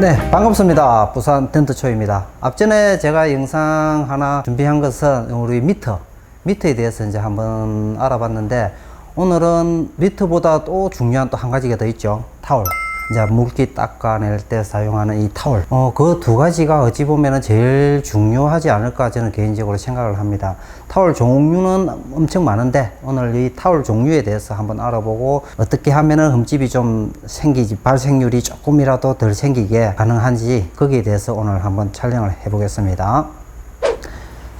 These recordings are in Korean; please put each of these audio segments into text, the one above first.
네, 반갑습니다. 부산 텐트초입니다. 앞전에 제가 영상 하나 준비한 것은 우리 미터, 미터에 대해서 이제 한번 알아봤는데 오늘은 미터보다 또 중요한 또 한 가지가 더 있죠. 타월. 이제 물기 닦아낼 때 사용하는 이 타월. 어, 그 두 가지가 어찌 보면은 제일 중요하지 않을까 저는 개인적으로 생각을 합니다. 타월 종류는 엄청 많은데 오늘 이 타월 종류에 대해서 한번 알아보고 어떻게 하면은 흠집이 좀 생기지, 발생률이 조금이라도 덜 생기게 가능한지 거기에 대해서 오늘 한번 촬영을 해보겠습니다.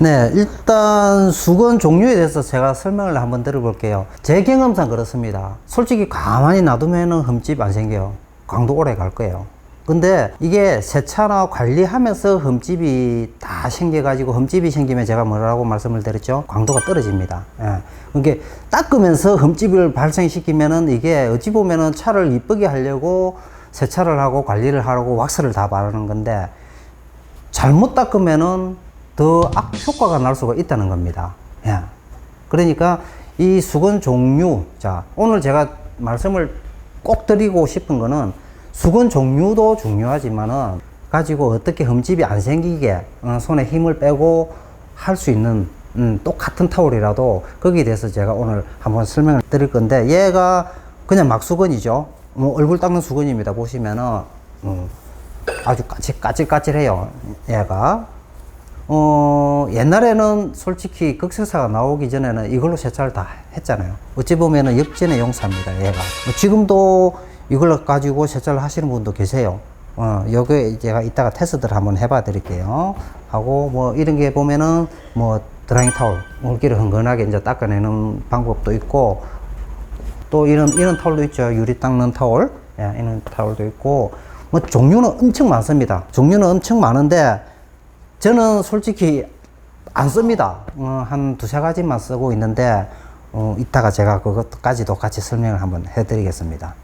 네, 일단 수건 종류에 대해서 제가 설명을 한번 들어볼게요. 제 경험상 그렇습니다. 솔직히 가만히 놔두면은 흠집 안 생겨요. 광도 오래 갈 거예요. 근데 이게 세차나 관리하면서 흠집이 다 생겨가지고 흠집이 생기면 제가 뭐라고 말씀을 드렸죠? 광도가 떨어집니다. 예. 이게 닦으면서 흠집을 발생시키면은 이게 어찌 보면은 차를 이쁘게 하려고 세차를 하고 관리를 하려고 왁스를 다 바르는 건데 잘못 닦으면은 더 악 효과가 날 수가 있다는 겁니다. 예. 그러니까 이 수건 종류, 자, 오늘 제가 말씀을 꼭 드리고 싶은 거는 수건 종류도 중요하지만은 가지고 어떻게 흠집이 안 생기게 어, 손에 힘을 빼고 할 수 있는 음, 똑같은 타월이라도 거기에 대해서 제가 오늘 한번 설명을 드릴 건데 얘가 그냥 막 수건이죠. 뭐 얼굴 닦는 수건입니다. 보시면은 음, 아주 까칠, 까칠까칠해요. 얘가. 어, 옛날에는 솔직히 극세사가 나오기 전에는 이걸로 세차를 다 했잖아요. 어찌 보면은 역전의 용사입니다, 얘가. 뭐 지금도 이걸 가지고 세차를 하시는 분도 계세요. 어, 요게 제가 이따가 테스트를 한번 해봐 드릴게요. 하고, 뭐, 이런 게 보면은, 뭐, 드라잉 타올, 물기를 흥건하게 이제 닦아내는 방법도 있고, 또 이런, 이런 타올도 있죠. 유리 닦는 타올. 예, 이런 타올도 있고, 뭐, 종류는 엄청 많습니다. 종류는 엄청 많은데, 저는 솔직히 안 씁니다. 어, 한 두세 가지만 쓰고 있는데, 어, 이따가 제가 그것까지도 같이 설명을 한번 해드리겠습니다.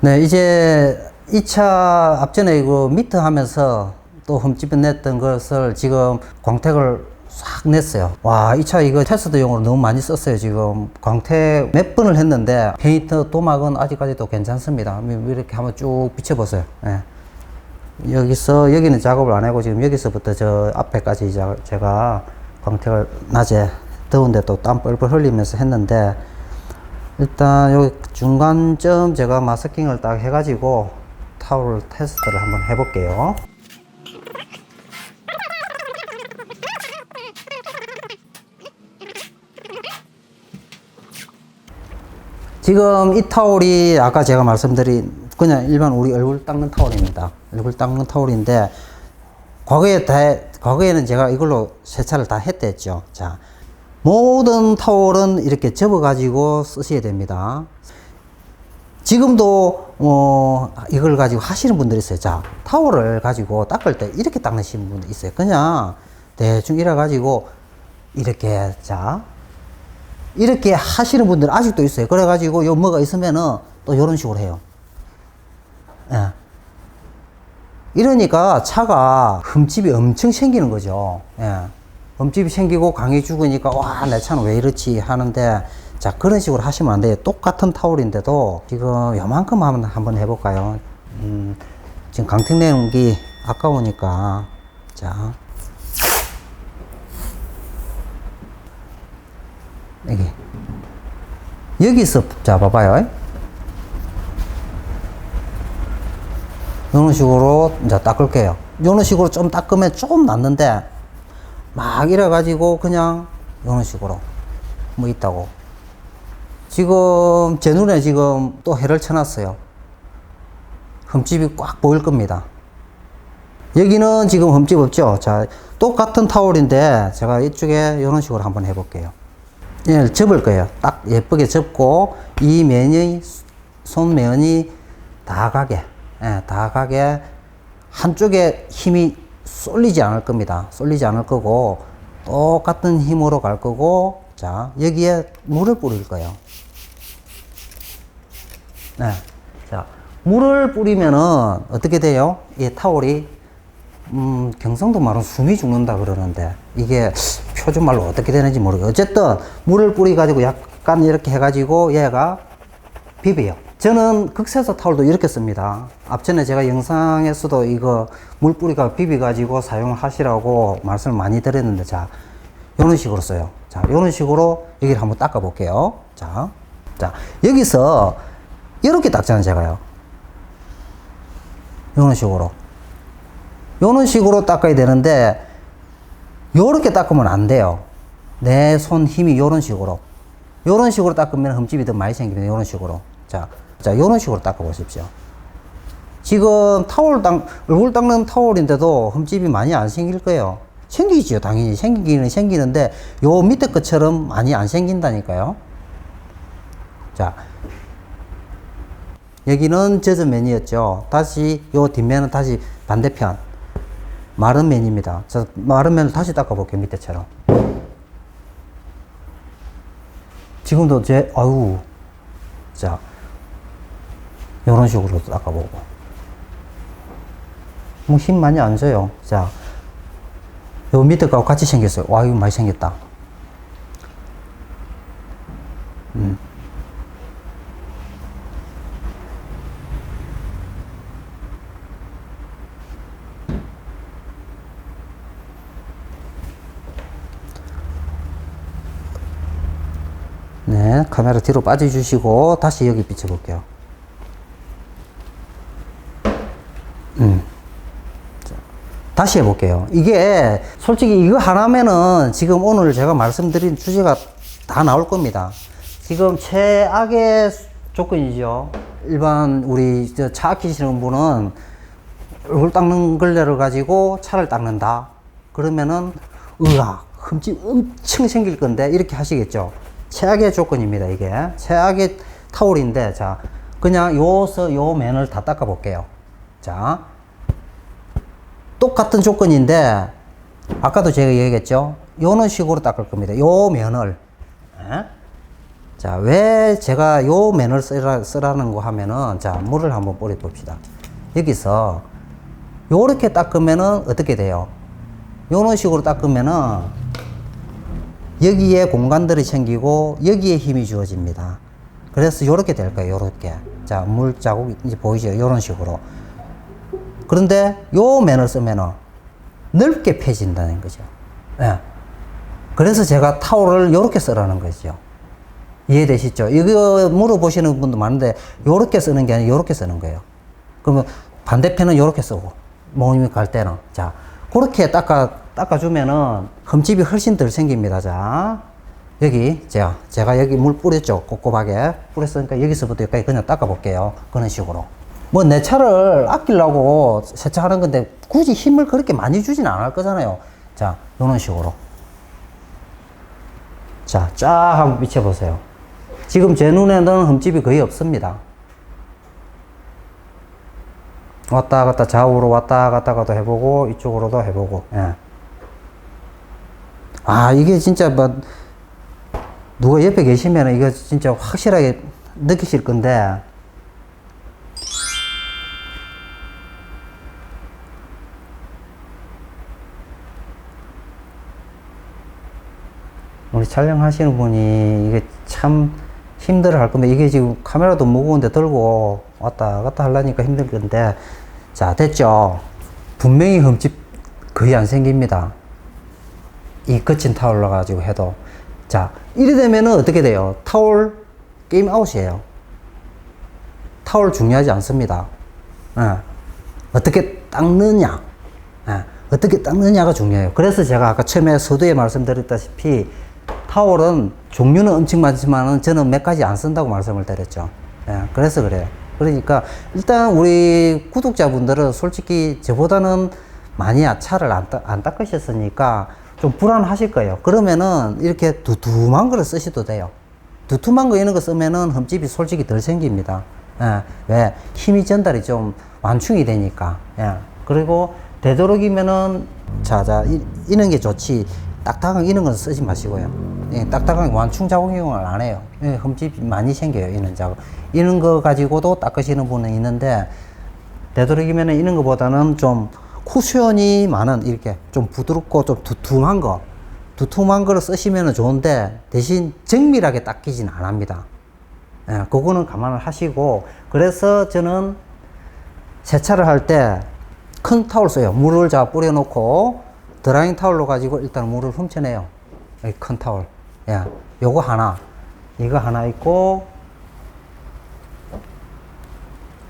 네, 이제 2차 앞전에 이거 미터 하면서 또 흠집을 냈던 것을 지금 광택을 싹 냈어요. 와, 2차 이거 테스트용으로 너무 많이 썼어요. 지금 광택 몇 번을 했는데 페인트 도막은 아직까지도 괜찮습니다. 이렇게 한번 쭉 비춰보세요. 예. 여기서 여기는 작업을 안 하고 지금 여기서부터 저 앞에까지 제가 광택을 낮에 더운데 또 땀 뻘뻘 흘리면서 했는데 일단 여기 중간쯤 제가 마스킹을 딱 해가지고 타올 테스트를 한번 해볼게요. 지금 이 타올이 아까 제가 말씀드린 그냥 일반 우리 얼굴 닦는 타올입니다. 얼굴 닦는 타올인데 과거에 다 과거에는 제가 이걸로 세차를 다 했댔죠. 자, 모든 타올은 이렇게 접어 가지고 쓰셔야 됩니다. 지금도 어 이걸 가지고 하시는 분들이 있어요. 자, 타올을 가지고 닦을 때 이렇게 닦으시는 분도 있어요. 그냥 대충 이래 가지고 이렇게 자 이렇게 하시는 분들 아직도 있어요. 그래 가지고 요 뭐가 있으면은 또 이런 식으로 해요. 예. 이러니까 차가 흠집이 엄청 생기는 거죠. 예. 흠집이 생기고 강이 죽으니까 와, 내 차는 왜 이렇지 하는데 자, 그런 식으로 하시면 안 돼요. 똑같은 타올인데도 지금 요만큼 한번, 한번 해볼까요? 음, 지금 강택 내용기 아까우니까 자. 여기 여기서 잡아봐요. 이런 식으로 이제 닦을게요. 이런 식으로 좀 닦으면 좀 낫는데 막 이래가지고 그냥 이런 식으로 뭐 있다고. 지금 제 눈에 지금 또 해를 쳐놨어요. 흠집이 꽉 보일 겁니다. 여기는 지금 흠집 없죠. 자, 똑같은 타올인데 제가 이쪽에 이런 식으로 한번 해볼게요. 예, 접을 거예요. 딱 예쁘게 접고 이 면이 손면이 다 가게, 예, 다 가게 한쪽에 힘이 쏠리지 않을 겁니다. 쏠리지 않을 거고 똑같은 힘으로 갈 거고 자 여기에 물을 뿌릴 거예요. 네, 자 물을 뿌리면은 어떻게 돼요? 이 타올이 음, 경상도 말은 숨이 죽는다 그러는데 이게 표준 말로 어떻게 되는지 모르겠어요. 어쨌든 물을 뿌리 가지고 약간 이렇게 해가지고 얘가 비벼요. 저는 극세사 타올도 이렇게 씁니다. 앞전에 제가 영상에서도 이거 물뿌리가 비비가지고 사용을 하시라고 말씀을 많이 드렸는데, 자, 이런 식으로 써요. 자, 이런 식으로 여기를 한번 닦아 볼게요. 자, 자, 여기서 이렇게 닦잖아요, 제가요. 이런 식으로. 이런 식으로 닦아야 되는데, 요렇게 닦으면 안 돼요. 내 손 힘이 요런 식으로. 요런 식으로 닦으면 흠집이 더 많이 생깁니다. 요런 식으로. 자, 자, 요런 식으로 닦아 보십시오. 지금 타월 닦, 얼굴 닦는 타월인데도 흠집이 많이 안 생길 거예요. 생기지요, 당연히. 생기기는 생기는데, 요 밑에 것처럼 많이 안 생긴다니까요. 자, 여기는 젖은 면이었죠. 다시 요 뒷면은 다시 반대편. 마른 면입니다. 자, 마른 면을 다시 닦아볼게요, 밑에처럼. 지금도 제, 아유, 자, 요런 식으로 닦아보고. 뭐 힘 많이 안 줘요. 자, 요 밑에 거하고 같이 생겼어요. 와, 이거 많이 생겼다. 음. 네, 카메라 뒤로 빠져주시고 다시 여기 비춰볼게요. 음. 자, 다시 해볼게요. 이게 솔직히 이거 하나면은 지금 오늘 제가 말씀드린 주제가 다 나올 겁니다. 지금 최악의 조건이죠. 일반 우리 저차 아끼시는 분은 얼굴 닦는 걸레를 가지고 차를 닦는다. 그러면은 으악 흠집 엄청 생길 건데 이렇게 하시겠죠. 최악의 조건입니다. 이게 최악의 타올인데 자 그냥 요서 요 면을 다 닦아 볼게요. 자 똑같은 조건인데 아까도 제가 얘기했죠. 요런 식으로 닦을 겁니다. 요 면을 예? 자, 왜 제가 요 면을 쓰라, 쓰라는 거 하면은, 자, 물을 한번 뿌려 봅시다. 여기서, 요렇게 닦으면은 어떻게 돼요? 요런 식으로 닦으면은, 여기에 공간들이 생기고, 여기에 힘이 주어집니다. 그래서 요렇게 될 거예요, 요렇게. 자, 물 자국, 이제 보이죠? 요런 식으로. 그런데 요 면을 쓰면은, 넓게 펴진다는 거죠. 예. 그래서 제가 타올을 요렇게 쓰라는 거죠. 이해되시죠? 이거 물어보시는 분도 많은데, 요렇게 쓰는 게 아니라 요렇게 쓰는 거예요. 그러면 반대편은 요렇게 쓰고, 모임이 갈 때는. 자, 그렇게 닦아, 닦아주면은 흠집이 훨씬 덜 생깁니다. 자, 여기, 제가, 제가 여기 물 뿌렸죠. 곱곱하게. 뿌렸으니까 여기서부터 여기까지 그냥 닦아볼게요. 그런 식으로. 뭐 내 차를 아끼려고 세차하는 건데 굳이 힘을 그렇게 많이 주진 않을 거잖아요. 자, 요런 식으로. 자, 쫙 한번 비춰보세요. 지금 제 눈에는 흠집이 거의 없습니다. 왔다 갔다 좌우로 왔다 갔다 가도 해보고 이쪽으로도 해보고. 예. 아 이게 진짜 뭐 누가 옆에 계시면 이거 진짜 확실하게 느끼실 건데 우리 촬영하시는 분이 이게 참 힘들어 할 건데 이게 지금 카메라도 무거운데 들고 왔다 갔다 하려니까 힘들 건데. 자 됐죠? 분명히 흠집 거의 안 생깁니다. 이 거친 타올로 가지고 해도. 자 이래 되면은 어떻게 돼요? 타올 게임 아웃이에요. 타올 중요하지 않습니다. 예. 어떻게 닦느냐? 예. 어떻게 닦느냐가 중요해요. 그래서 제가 아까 처음에 서두에 말씀드렸다시피 타월은 종류는 엄청 많지만은 저는 몇 가지 안 쓴다고 말씀을 드렸죠. 예, 그래서 그래요. 그러니까 일단 우리 구독자분들은 솔직히 저보다는 많이 차를 안, 닦- 안 닦으셨으니까 좀 불안하실 거예요. 그러면은 이렇게 두툼한 거를 쓰셔도 돼요. 두툼한 거 이런 거 쓰면은 흠집이 솔직히 덜 생깁니다. 예, 왜? 힘이 전달이 좀 완충이 되니까. 예. 그리고 되도록이면은 자, 자, 이, 이런 게 좋지. 딱딱한 이런 건 쓰지 마시고요. 예, 딱딱한 완충 작용을 안 해요. 예, 흠집이 많이 생겨요. 이런 작업. 이런 거 가지고도 닦으시는 분은 있는데, 되도록이면 이런 거보다는 좀 쿠션이 많은 이렇게 좀 부드럽고 좀 두툼한 거, 두툼한 거를 쓰시면 좋은데, 대신 정밀하게 닦이진 안 합니다. 예, 그거는 감안을 하시고 그래서 저는 세차를 할 때 큰 타올 써요. 물을 자 뿌려놓고 드라잉 타올로 가지고 일단 물을 훔쳐내요. 이큰 타올. 예, 요거 하나, 이거 하나 있고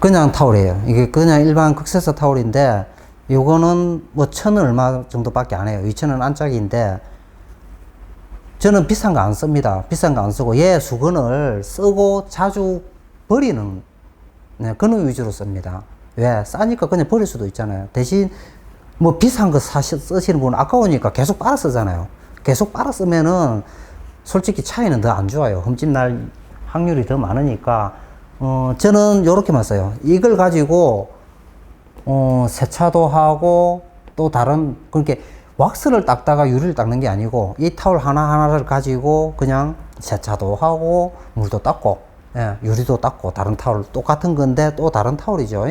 그냥 타올이에요. 이게 그냥 일반 극세사 타올인데 요거는 뭐 천 얼마 정도밖에 안 해요. 2천 원 안짝인데 저는 비싼 거 안 씁니다. 비싼 거 안 쓰고 얘 수건을 쓰고 자주 버리는 네, 그런 위주로 씁니다. 왜? 싸니까 그냥 버릴 수도 있잖아요. 대신 뭐 비싼 거 사시, 쓰시는 분은 아까우니까 계속 빨아 쓰잖아요. 계속 빨아 쓰면은 솔직히 차이는 더 안 좋아요. 흠집 날 확률이 더 많으니까 어, 저는 요렇게만 써요. 이걸 가지고 어, 세차도 하고 또 다른 그렇게 왁스를 닦다가 유리를 닦는 게 아니고 이 타올 하나하나를 가지고 그냥 세차도 하고 물도 닦고 예, 유리도 닦고 다른 타올 똑같은 건데 또 다른 타올이죠.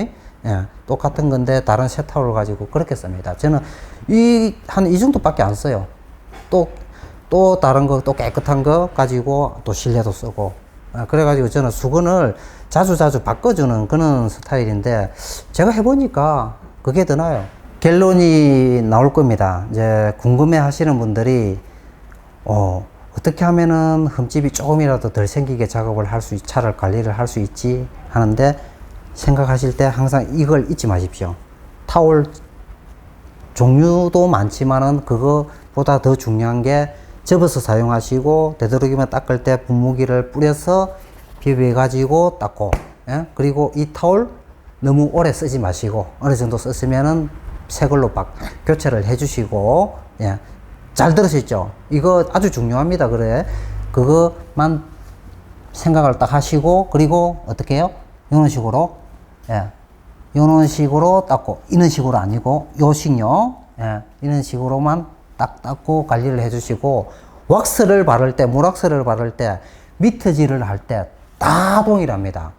예, 똑같은 건데 다른 새 타올을 가지고 그렇게 씁니다. 저는 이 한 이 정도밖에 안 써요. 또 또 다른 거 또 깨끗한 거 가지고 또 실내도 쓰고 아, 그래가지고 저는 수건을 자주 자주 바꿔주는 그런 스타일인데 제가 해보니까 그게 더 나아요. 결론이 나올 겁니다. 이제 궁금해 하시는 분들이 어, 어떻게 하면은 흠집이 조금이라도 덜 생기게 작업을 할 수, 차를 관리를 할 수 있지 하는데 생각하실 때 항상 이걸 잊지 마십시오. 타올 종류도 많지만은 그거보다 더 중요한 게 접어서 사용하시고 되도록이면 닦을 때 분무기를 뿌려서 비벼 가지고 닦고 예? 그리고 이 타올 너무 오래 쓰지 마시고 어느 정도 썼으면은 새 걸로 막 교체를 해 주시고 예. 잘 들으셨죠? 이거 아주 중요합니다. 그래. 그것만 생각을 딱 하시고 그리고 어떻게 해요? 이런 식으로 예. 이런 식으로 닦고 이런 식으로 아니고 요식요 예. 이런 식으로만 딱 닦고 관리를 해주시고 왁스를 바를 때 물왁스를 바를 때 미트질을 할 때 다 동일합니다.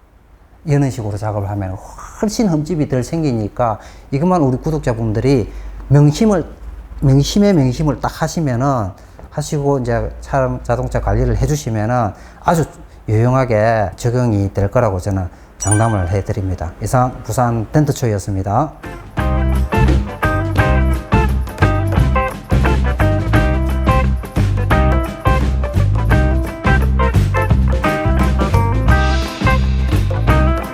이런 식으로 작업을 하면 훨씬 흠집이 덜 생기니까 이것만 우리 구독자분들이 명심을 명심의 명심을 딱 하시면은 하시고 이제 차, 자동차 관리를 해주시면은 아주 유용하게 적용이 될 거라고 저는 장담을 해드립니다. 이상 부산 텐트쇼였습니다.